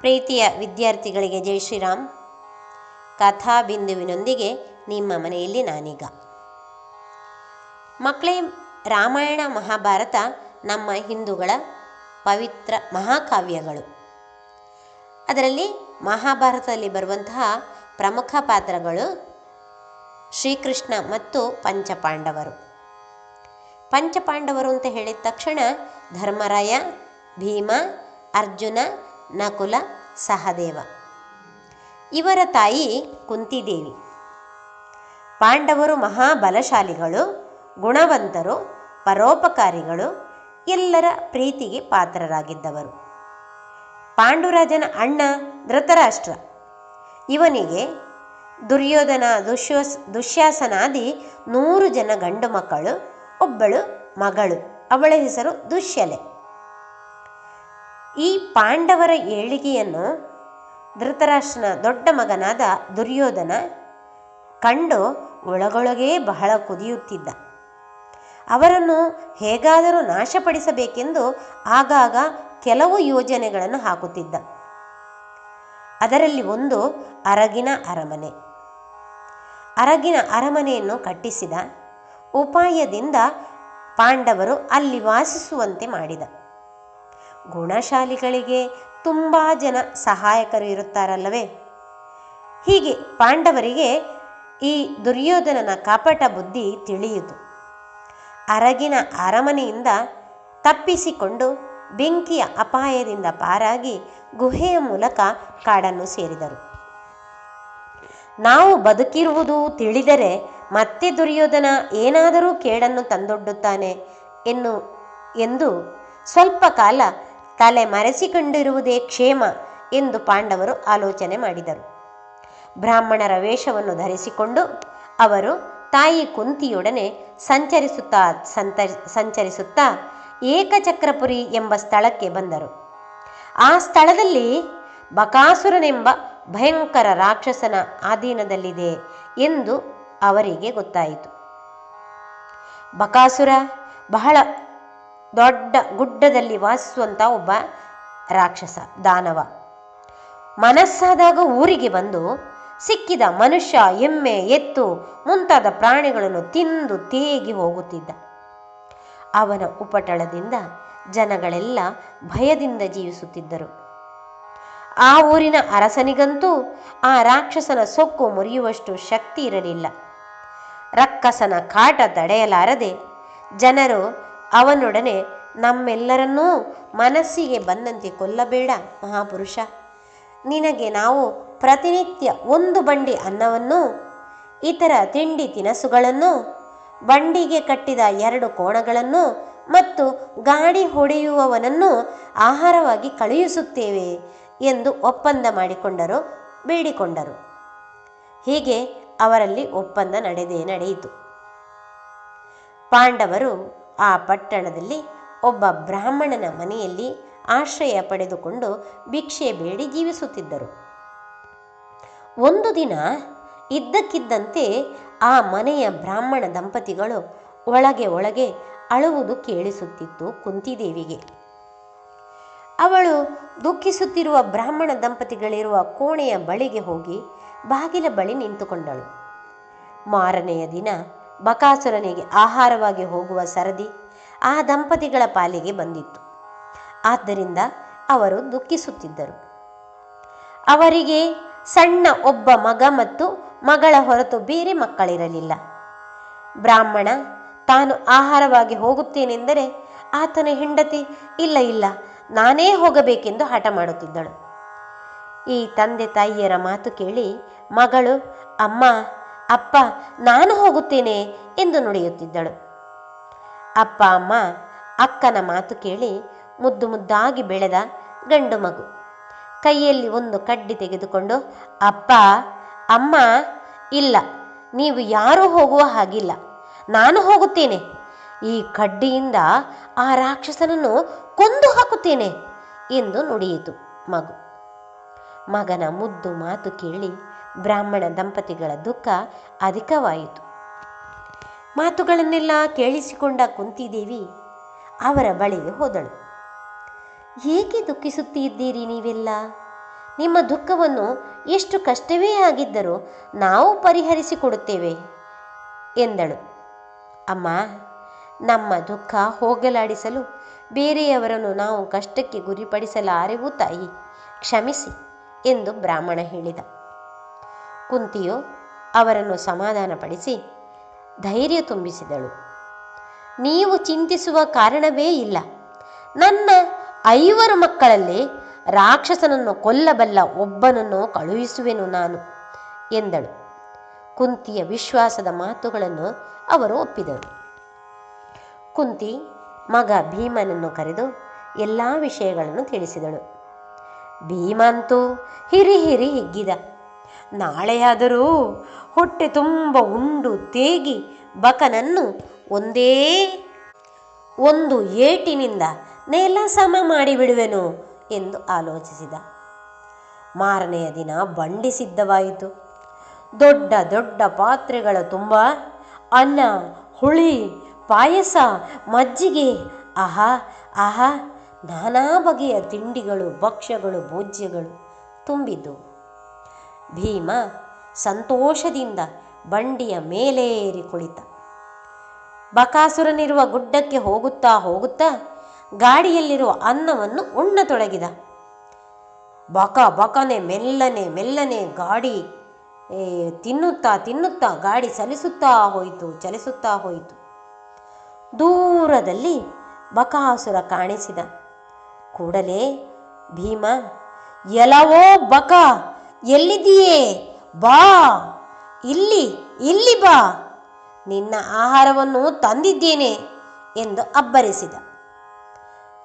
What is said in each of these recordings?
ಪ್ರೀತಿಯ ವಿದ್ಯಾರ್ಥಿಗಳಿಗೆ ಜೈ ಶ್ರೀರಾಮ್. ಕಥಾ ಬಿಂದುವಿನೊಂದಿಗೆ ನಿಮ್ಮ ಮನೆಯಲ್ಲಿ ನಾನೀಗ. ಮಕ್ಕಳೇ, ರಾಮಾಯಣ ಮಹಾಭಾರತ ನಮ್ಮ ಹಿಂದೂಗಳ ಪವಿತ್ರ ಮಹಾಕಾವ್ಯಗಳು. ಅದರಲ್ಲಿ ಮಹಾಭಾರತದಲ್ಲಿ ಬರುವಂತಹ ಪ್ರಮುಖ ಪಾತ್ರಗಳು ಶ್ರೀಕೃಷ್ಣ ಮತ್ತು ಪಂಚಪಾಂಡವರು. ಪಂಚಪಾಂಡವರು ಅಂತ ಹೇಳಿದ ತಕ್ಷಣ ಧರ್ಮರಾಯ, ಭೀಮ, ಅರ್ಜುನ ನಕುಲ ಸಹದೇವ. ಇವರ ತಾಯಿ ಕುಂತಿದೇವಿ. ಪಾಂಡವರು ಮಹಾಬಲಶಾಲಿಗಳು, ಗುಣವಂತರು, ಪರೋಪಕಾರಿಗಳು, ಎಲ್ಲರ ಪ್ರೀತಿಗೆ ಪಾತ್ರರಾಗಿದ್ದವರು. ಪಾಂಡುರಾಜನ ಅಣ್ಣ ಧೃತರಾಷ್ಟ್ರ. ಇವನಿಗೆ ದುರ್ಯೋಧನ ದುಶ್ಯೋಸ್ ದುಶ್ಯಾಸನಾದಿ ನೂರು ಜನ ಗಂಡು ಮಕ್ಕಳು, ಒಬ್ಬಳು ಮಗಳು. ಅವಳ ಹೆಸರು ದುಶ್ಯಲೆ. ಈ ಪಾಂಡವರ ಏಳಿಗೆಯನ್ನು ಧೃತರಾಷ್ಟ್ರನ ದೊಡ್ಡ ಮಗನಾದ ದುರ್ಯೋಧನ ಕಂಡು ಒಳಗೊಳಗೇ ಬಹಳ ಕುದಿಯುತ್ತಿದ್ದ. ಅವರನ್ನು ಹೇಗಾದರೂ ನಾಶಪಡಿಸಬೇಕೆಂದು ಆಗಾಗ ಕೆಲವು ಯೋಜನೆಗಳನ್ನು ಹಾಕುತ್ತಿದ್ದ. ಅದರಲ್ಲಿ ಒಂದು ಅರಗಿನ ಅರಮನೆ. ಅರಗಿನ ಅರಮನೆಯನ್ನು ಕಟ್ಟಿಸಿದ ಉಪಾಯದಿಂದ ಪಾಂಡವರು ಅಲ್ಲಿ ವಾಸಿಸುವಂತೆ ಮಾಡಿದ. ಗುಣಶಾಲಿಗಳಿಗೆ ತುಂಬ ಜನ ಸಹಾಯಕರು ಇರುತ್ತಾರಲ್ಲವೇ? ಹೀಗೆ ಪಾಂಡವರಿಗೆ ಈ ದುರ್ಯೋಧನನ ಕಪಟ ಬುದ್ಧಿ ತಿಳಿಯಿತು. ಅರಗಿನ ಅರಮನೆಯಿಂದ ತಪ್ಪಿಸಿಕೊಂಡು ಬೆಂಕಿಯ ಅಪಾಯದಿಂದ ಪಾರಾಗಿ ಗುಹೆಯ ಮೂಲಕ ಕಾಡನ್ನು ಸೇರಿದರು. ನಾವು ಬದುಕಿರುವುದು ತಿಳಿದರೆ ಮತ್ತೆ ದುರ್ಯೋಧನ ಏನಾದರೂ ಕೇಡನ್ನು ತಂದೊಡ್ಡುತ್ತಾನೆ ಎನ್ನು, ಎಂದು ಸ್ವಲ್ಪ ಕಾಲ ತಲೆ ಮರೆಸಿಕೊಂಡಿರುವುದೇ ಕ್ಷೇಮ ಎಂದು ಪಾಂಡವರು ಆಲೋಚನೆ ಮಾಡಿದರು. ಬ್ರಾಹ್ಮಣರ ವೇಷವನ್ನು ಧರಿಸಿಕೊಂಡು ಅವರು ತಾಯಿ ಕುಂತಿಯೊಡನೆ ಸಂಚರಿಸುತ್ತಾ ಸಂಚರಿಸುತ್ತಾ ಏಕಚಕ್ರಪುರಿ ಎಂಬ ಸ್ಥಳಕ್ಕೆ ಬಂದರು. ಆ ಸ್ಥಳದಲ್ಲಿ ಬಕಾಸುರನೆಂಬ ಭಯಂಕರ ರಾಕ್ಷಸನ ಆಧೀನದಲ್ಲಿದೆ ಎಂದು ಅವರಿಗೆ ಗೊತ್ತಾಯಿತು. ಬಕಾಸುರ ಬಹಳ ದೊಡ್ಡ ಗುಡ್ಡದಲ್ಲಿ ವಾಸಿಸುವಂಥ ಒಬ್ಬ ರಾಕ್ಷಸ, ದಾನವ. ಮನಸ್ಸಾದಾಗ ಊರಿಗೆ ಬಂದು ಸಿಕ್ಕಿದ ಮನುಷ್ಯ ಎಮ್ಮೆ ಎತ್ತು ಮುಂತಾದ ಪ್ರಾಣಿಗಳನ್ನು ತಿಂದು ತೇಗಿ ಹೋಗುತ್ತಿದ್ದ. ಅವನ ಉಪಟಳದಿಂದ ಜನಗಳೆಲ್ಲ ಭಯದಿಂದ ಜೀವಿಸುತ್ತಿದ್ದರು. ಆ ಊರಿನ ಅರಸನಿಗಂತೂ ಆ ರಾಕ್ಷಸನ ಸೊಕ್ಕು ಮುರಿಯುವಷ್ಟು ಶಕ್ತಿ ಇರಲಿಲ್ಲ. ರಕ್ಕಸನ ಕಾಟ ತಡೆಯಲಾರದೆ ಜನರು ಅವನೊಡನೆ ನಮ್ಮೆಲ್ಲರನ್ನೂ ಮನಸ್ಸಿಗೆ ಬಂದಂತೆ ಕೊಲ್ಲಬೇಡ, ಮಹಾಪುರುಷ. ನಿನಗೆ ನಾವು ಪ್ರತಿನಿತ್ಯ ಒಂದು ಬಂಡಿ ಅನ್ನವನ್ನು, ಇತರ ತಿಂಡಿ ತಿನಸುಗಳನ್ನು, ಬಂಡಿಗೆ ಕಟ್ಟಿದ ಎರಡು ಕೋಣಗಳನ್ನು ಮತ್ತು ಗಾಡಿ ಹೊಡೆಯುವವನನ್ನು ಆಹಾರವಾಗಿ ಕಳುಹಿಸುತ್ತೇವೆ ಎಂದು ಒಪ್ಪಂದ ಮಾಡಿಕೊಂಡರು, ಬೇಡಿಕೊಂಡರು. ಹೀಗೆ ಅವರಲ್ಲಿ ಒಪ್ಪಂದ ನಡೆದೇ ನಡೆಯಿತು. ಪಾಂಡವರು ಆ ಪಟ್ಟಣದಲ್ಲಿ ಒಬ್ಬ ಬ್ರಾಹ್ಮಣನ ಮನೆಯಲ್ಲಿ ಆಶ್ರಯ ಪಡೆದುಕೊಂಡು ಭಿಕ್ಷೆ ಬೇಡಿ ಜೀವಿಸುತ್ತಿದ್ದರು. ಒಂದು ದಿನ ಇದ್ದಕ್ಕಿದ್ದಂತೆ ಆ ಮನೆಯ ಬ್ರಾಹ್ಮಣ ದಂಪತಿಗಳು ಒಳಗೆ ಒಳಗೆ ಅಳುವುದು ಕೇಳಿಸುತ್ತಿತ್ತು ಕುಂತಿದೇವಿಗೆ. ಅವಳು ದುಃಖಿಸುತ್ತಿರುವ ಬ್ರಾಹ್ಮಣ ದಂಪತಿಗಳಿರುವ ಕೋಣೆಯ ಬಳಿಗೆ ಹೋಗಿ ಬಾಗಿಲ ಬಳಿ ನಿಂತುಕೊಂಡಳು. ಮಾರನೆಯ ದಿನ ಬಕಾಸುರನಿಗೆ ಆಹಾರವಾಗಿ ಹೋಗುವ ಸರದಿ ಆ ದಂಪತಿಗಳ ಪಾಲಿಗೆ ಬಂದಿತ್ತು. ಆದ್ದರಿಂದ ಅವರು ದುಃಖಿಸುತ್ತಿದ್ದರು. ಅವರಿಗೆ ಸಣ್ಣ ಒಬ್ಬ ಮಗ ಮತ್ತು ಮಗಳ ಹೊರತು ಬೇರೆ ಮಕ್ಕಳಿರಲಿಲ್ಲ. ಬ್ರಾಹ್ಮಣ, ತಾನು ಆಹಾರವಾಗಿ ಹೋಗುತ್ತೇನೆಂದರೆ ಆತನ ಹೆಂಡತಿ, ಇಲ್ಲ ಇಲ್ಲ, ನಾನೇ ಹೋಗಬೇಕೆಂದು ಹಠ ಮಾಡುತ್ತಿದ್ದಳು. ಈ ತಂದೆ ತಾಯಿಯರ ಮಾತು ಕೇಳಿ ಮಗಳು, ಅಮ್ಮ ಅಪ್ಪ, ನಾನು ಹೋಗುತ್ತೇನೆ ಎಂದು ನುಡಿಯುತ್ತಿದ್ದಳು. ಅಪ್ಪ, ಅಮ್ಮ, ಅಕ್ಕನ ಮಾತು ಕೇಳಿ ಮುದ್ದು ಮುದ್ದಾಗಿ ಬೆಳೆದ ಗಂಡು ಮಗು. ಕೈಯಲ್ಲಿ ಒಂದು ಕಡ್ಡಿ ತೆಗೆದುಕೊಂಡು, ಅಪ್ಪ, ಅಮ್ಮ, ಇಲ್ಲ, ನೀವು ಯಾರೂ ಹೋಗುವ ಹಾಗಿಲ್ಲ, ನಾನು ಹೋಗುತ್ತೇನೆ. ಈ ಕಡ್ಡಿಯಿಂದ ಆ ರಾಕ್ಷಸನನ್ನು ಕೊಂದು ಹಾಕುತ್ತೇನೆ ಎಂದು ನುಡಿಯಿತು ಮಗು. ಮಗನ ಮುದ್ದು ಮಾತು ಕೇಳಿ ಬ್ರಾಹ್ಮಣ ದಂಪತಿಗಳ ದುಃಖ ಅಧಿಕವಾಯಿತು. ಮಾತುಗಳನ್ನೆಲ್ಲ ಕೇಳಿಸಿಕೊಂಡ ಕುಂತಿದೇವಿ ಅವರ ಬಳಿಗೆ ಹೋದಳು. ಏಕೆ ದುಃಖಿಸುತ್ತಿದ್ದೀರಿ ನೀವೆಲ್ಲ? ನಿಮ್ಮ ದುಃಖವನ್ನು ಎಷ್ಟು ಕಷ್ಟವೇ ಆಗಿದ್ದರೂ ನಾವು ಪರಿಹರಿಸಿಕೊಡುತ್ತೇವೆ ಎಂದಳು. ಅಮ್ಮ, ನಮ್ಮ ದುಃಖ ಹೋಗಲಾಡಿಸಲು ಬೇರೆಯವರನ್ನು ನಾವು ಕಷ್ಟಕ್ಕೆ ಗುರಿಪಡಿಸಲಾರೆವು ತಾಯಿ. ಕ್ಷಮಿಸಿ ಎಂದು ಬ್ರಾಹ್ಮಣ ಹೇಳಿದ. ಕುಂತಿಯು ಅವರನ್ನು ಸಮಾಧಾನಪಡಿಸಿ ಧೈರ್ಯ ತುಂಬಿಸಿದಳು. ನೀವು ಚಿಂತಿಸುವ ಕಾರಣವೇ ಇಲ್ಲ. ನನ್ನ ಐವರು ಮಕ್ಕಳಲ್ಲಿ ರಾಕ್ಷಸನನ್ನು ಕೊಲ್ಲಬಲ್ಲ ಒಬ್ಬನನ್ನು ಕಳುಹಿಸುವೆನು ನಾನು, ಎಂದಳು. ಕುಂತಿಯ ವಿಶ್ವಾಸದ ಮಾತುಗಳನ್ನು ಅವರು ಒಪ್ಪಿದರು. ಕುಂತಿ ಮಗ ಭೀಮನನ್ನು ಕರೆದು ಎಲ್ಲ ವಿಷಯಗಳನ್ನು ತಿಳಿಸಿದಳು. ಭೀಮಂತೂ ಹಿರಿ ಹಿರಿ ಹಿಗ್ಗಿದ. ನಾಳೆಯಾದರೂ ಹೊಟ್ಟೆ ತುಂಬ ಉಂಡು ತೇಗಿ ಬಕನನ್ನು ಒಂದೇ ಒಂದು ಏಟಿನಿಂದ ನೆಲ ಸಮ ಮಾಡಿಬಿಡುವೆನು ಎಂದು ಆಲೋಚಿಸಿದ. ಮಾರನೆಯ ದಿನ ಬಂಡಿ ಸಿದ್ಧವಾಯಿತು. ದೊಡ್ಡ ದೊಡ್ಡ ಪಾತ್ರೆಗಳ ತುಂಬ, ಅನ್ನ, ಹುಳಿ, ಪಾಯಸ, ಮಜ್ಜಿಗೆ, ಆಹಾ ಆಹಾ, ನಾನಾ ಬಗೆಯ ತಿಂಡಿಗಳು, ಭಕ್ಷ್ಯಗಳು, ಭೋಜ್ಯಗಳು ತುಂಬಿದ್ದು. ಭೀಮ ಸಂತೋಷದಿಂದ ಬಂಡಿಯ ಮೇಲೇರಿ ಕುಳಿತ. ಬಕಾಸುರನಿರುವ ಗುಡ್ಡಕ್ಕೆ ಹೋಗುತ್ತಾ ಹೋಗುತ್ತಾ ಗಾಡಿಯಲ್ಲಿರುವ ಅನ್ನವನ್ನು ಉಣ್ಣತೊಡಗಿದ. ಬಕ ಬಕನೆ ಮೆಲ್ಲನೆ ಮೆಲ್ಲನೆ ಗಾಡಿ ತಿನ್ನುತ್ತಾ ತಿನ್ನುತ್ತಾ ಗಾಡಿ ಚಲಿಸುತ್ತಾ ಹೋಯಿತು ಚಲಿಸುತ್ತಾ ಹೋಯಿತು. ದೂರದಲ್ಲಿ ಬಕಾಸುರ ಕಾಣಿಸಿದ. ಕೂಡಲೇ ಭೀಮ ಎಲವೋ ಬಕ ಎಲ್ಲಿದ್ದೀಯೇ? ಬಾ. ಇಲ್ಲಿ ಇಲ್ಲಿ ಬಾ. ನಿನ್ನ ಆಹಾರವನ್ನು ತಂದಿದ್ದೇನೆ ಎಂದು ಅಬ್ಬರಿಸಿದ.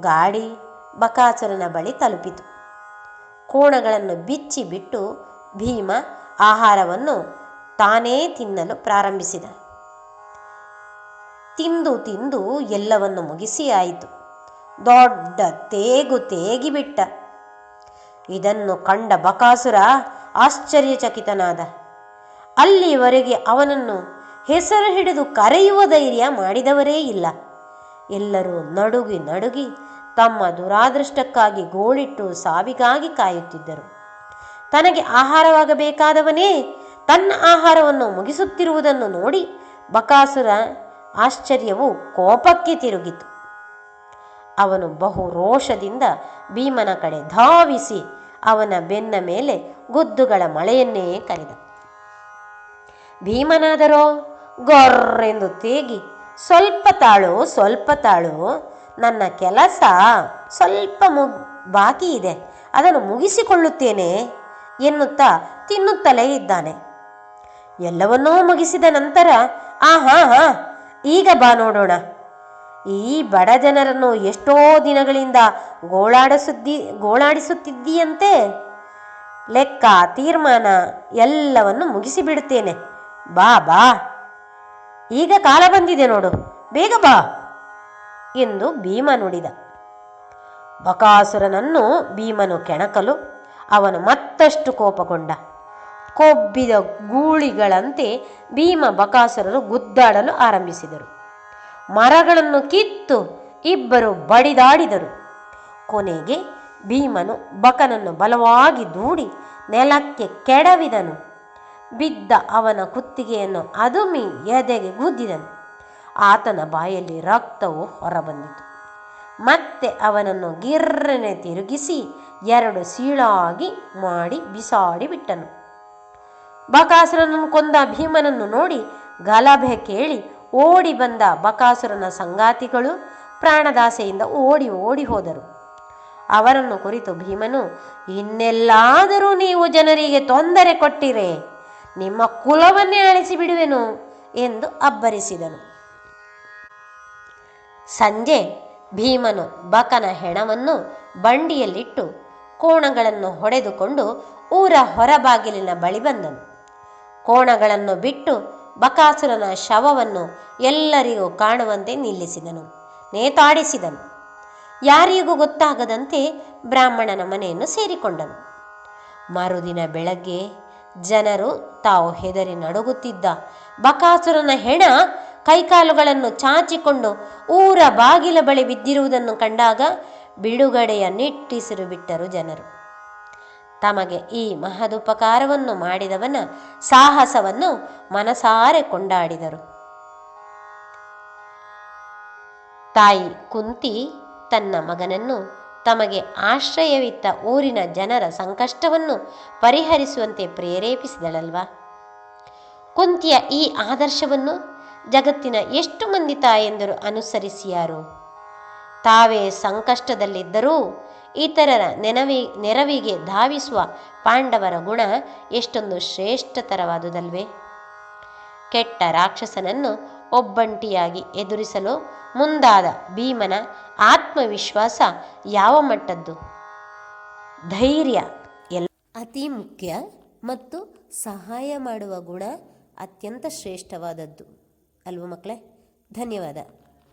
ಗಾಡಿ ಬಕಾಸುರನ ಬಳಿ ತಲುಪಿತು. ಕೋಣಗಳನ್ನು ಬಿಚ್ಚಿ ಬಿಟ್ಟು ಭೀಮ ಆಹಾರವನ್ನು ತಾನೇ ತಿನ್ನಲು ಪ್ರಾರಂಭಿಸಿದ. ತಿಂದು ತಿಂದು ಎಲ್ಲವನ್ನು ಮುಗಿಸಿ ಆಯಿತು. ದೊಡ್ಡ ತೇಗು ತೇಗಿಬಿಟ್ಟ. ಇದನ್ನು ಕಂಡ ಬಕಾಸುರ ಆಶ್ಚರ್ಯಚಕಿತನಾದ. ಅಲ್ಲಿವರೆಗೆ ಅವನನ್ನು ಹೆಸರು ಹಿಡಿದು ಕರೆಯುವ ಧೈರ್ಯ ಮಾಡಿದವರೇ ಇಲ್ಲ. ಎಲ್ಲರೂ ನಡುಗಿ ನಡುಗಿ ತಮ್ಮ ದುರಾದೃಷ್ಟಕ್ಕಾಗಿ ಗೋಳಿಟ್ಟು ಸಾವಿಗಾಗಿ ಕಾಯುತ್ತಿದ್ದರು. ತನಗೆ ಆಹಾರವಾಗಬೇಕಾದವನೇ ತನ್ನ ಆಹಾರವನ್ನು ಮುಗಿಸುತ್ತಿರುವುದನ್ನು ನೋಡಿ ಬಕಾಸುರ ಆಶ್ಚರ್ಯವು ಕೋಪಕ್ಕೆ ತಿರುಗಿತು. ಅವನು ಬಹು ರೋಷದಿಂದ ಭೀಮನ ಕಡೆ ಧಾವಿಸಿ ಅವನ ಬೆನ್ನ ಮೇಲೆ ಗುದ್ದುಗಳ ಮಳೆಯನ್ನೇ ಕರೆದ. ಭೀಮನಾದರೋ, ಗೊರ್ರೆಂದು ತೇಗಿ, ಸ್ವಲ್ಪ ತಾಳು ಸ್ವಲ್ಪ ತಾಳು, ನನ್ನ ಕೆಲಸ ಸ್ವಲ್ಪ ಮುಗ್ ಬಾಕಿ ಇದೆ, ಅದನ್ನು ಮುಗಿಸಿಕೊಳ್ಳುತ್ತೇನೆ ಎನ್ನುತ್ತಾ ತಿನ್ನುತ್ತಲೇ ಇದ್ದಾನೆ. ಎಲ್ಲವನ್ನೂ ಮುಗಿಸಿದ ನಂತರ ಆ ಹಾ ಹಾ ಈಗ ಬಾ ನೋಡೋಣ. ಈ ಬಡ ಜನರನ್ನು ಎಷ್ಟೋ ದಿನಗಳಿಂದ ಗೋಳಾಡಿಸುದ್ದಿ, ಗೋಳಾಡಿಸುತ್ತಿದ್ದೀಯಂತೆ? ಲೆಕ್ಕ, ತೀರ್ಮಾನ ಎಲ್ಲವನ್ನು ಮುಗಿಸಿಬಿಡುತ್ತೇನೆ. ಬಾ ಬಾ. ಈಗ ಕಾಲ ಬಂದಿದೆ ನೋಡು. ಬೇಗ ಬಾ ಎಂದು ಭೀಮ ನುಡಿದ. ಬಕಾಸುರನನ್ನು ಭೀಮನು ಕೆಣಕಲು ಅವನು ಮತ್ತಷ್ಟು ಕೋಪಗೊಂಡ. ಕೊಬ್ಬಿದ ಗೂಳಿಗಳಂತೆ ಭೀಮ ಬಕಾಸುರರು ಗುದ್ದಾಡಲು ಆರಂಭಿಸಿದರು. ಮರಗಳನ್ನು ಕಿತ್ತು ಇಬ್ಬರು ಬಡಿದಾಡಿದರು. ಕೊನೆಗೆ ಭೀಮನು ಬಕನನ್ನು ಬಲವಾಗಿ ದೂಡಿ ನೆಲಕ್ಕೆ ಕೆಡವಿದನು. ಬಿದ್ದ ಅವನ ಕುತ್ತಿಗೆಯನ್ನು ಅದುಮಿ ಎದೆಗೆ ಗುದ್ದಿದನು. ಆತನ ಬಾಯಲ್ಲಿ ರಕ್ತವು ಹೊರಬಂದಿತು. ಮತ್ತೆ ಅವನನ್ನು ಗಿರ್ರನೆ ತಿರುಗಿಸಿ ಎರಡು ಸೀಳಾಗಿ ಮಾಡಿ ಬಿಸಾಡಿ ಬಿಟ್ಟನು. ಬಕಾಸುರನನ್ನು ಕೊಂದ ಭೀಮನನ್ನು ನೋಡಿ ಗಲಭೆ ಕೇಳಿ ಓಡಿ ಬಂದ ಬಕಾಸುರನ ಸಂಗಾತಿಗಳು ಪ್ರಾಣದಾಸೆಯಿಂದ ಓಡಿ ಓಡಿ ಹೋದರು. ಅವರನ್ನು ಕುರಿತು ಭೀಮನು, ಇನ್ನೆಲ್ಲಾದರೂ ನೀವು ಜನರಿಗೆ ತೊಂದರೆ ಕೊಟ್ಟಿರೆ ನಿಮ್ಮ ಕುಲವನ್ನೇ ಅಳಿಸಿ ಬಿಡುವೆನು ಎಂದು ಅಬ್ಬರಿಸಿದನು. ಸಂಜೆ ಭೀಮನು ಬಕನ ಹೆಣವನ್ನು ಬಂಡಿಯಲ್ಲಿಟ್ಟು ಕೋಣಗಳನ್ನು ಹೊಡೆದುಕೊಂಡು ಊರ ಹೊರಬಾಗಿಲಿನ ಬಳಿ ಬಂದನು. ಕೋಣಗಳನ್ನು ಬಿಟ್ಟು ಬಕಾಸುರನ ಶವವನ್ನು ಎಲ್ಲರಿಗೂ ಕಾಣುವಂತೆ ನಿಲ್ಲಿಸಿದನು. ನೇತಾಡಿಸಿದನು. ಯಾರಿಗೂ ಗೊತ್ತಾಗದಂತೆ ಬ್ರಾಹ್ಮಣನ ಮನೆಯನ್ನು ಸೇರಿಕೊಂಡನು. ಮರುದಿನ ಬೆಳಗ್ಗೆ ಜನರು ತಾವು ಹೆದರಿ ನಡುಗುತ್ತಿದ್ದ ಬಕಾಸುರನ ಹೆಣ ಕೈಕಾಲುಗಳನ್ನು ಚಾಚಿಕೊಂಡು ಊರ ಬಾಗಿಲ ಬಳಿ ಬಿದ್ದಿರುವುದನ್ನು ಕಂಡಾಗ ಬಿಡುಗಡೆಯ ನಿಟ್ಟಿಸಿರು ಬಿಟ್ಟರು ಜನರು. ತಮಗೆ ಈ ಮಹದುಪಕಾರವನ್ನು ಮಾಡಿದವನ ಸಾಹಸವನ್ನು ಮನಸಾರೆ ಕೊಂಡಾಡಿದರು. ತಾಯಿ ಕುಂತಿ ತನ್ನ ಮಗನನ್ನು ತಮಗೆ ಆಶ್ರಯವಿತ್ತ ಊರಿನ ಜನರ ಸಂಕಷ್ಟವನ್ನು ಪರಿಹರಿಸುವಂತೆ ಪ್ರೇರೇಪಿಸಿದಳಲ್ವಾ? ಕುಂತಿಯ ಈ ಆದರ್ಶವನ್ನು ಜಗತ್ತಿನ ಎಷ್ಟು ಮಂದಿ ತಾಯೆಂದರು ಅನುಸರಿಸಿಯಾರು? ತಾವೇ ಸಂಕಷ್ಟದಲ್ಲಿದ್ದರೂ ಇತರರ ನೆನವಿ ನೆರವಿಗೆ ಧಾವಿಸುವ ಪಾಂಡವರ ಗುಣ ಎಷ್ಟೊಂದು ಶ್ರೇಷ್ಠತರವಾದುದಲ್ವೇ? ಕೆಟ್ಟ ರಾಕ್ಷಸನನ್ನು ಒಬ್ಬಂಟಿಯಾಗಿ ಎದುರಿಸಲು ಮುಂದಾದ ಭೀಮನ ಆತ್ಮವಿಶ್ವಾಸ ಯಾವ ಮಟ್ಟದ್ದು? ಧೈರ್ಯ ಎಲ್ಲ ಅತಿ ಮುಖ್ಯ ಮತ್ತು ಸಹಾಯ ಮಾಡುವ ಗುಣ ಅತ್ಯಂತ ಶ್ರೇಷ್ಠವಾದದ್ದು. ಅಲ್ವ ಮಕ್ಕಳೇ? ಧನ್ಯವಾದ.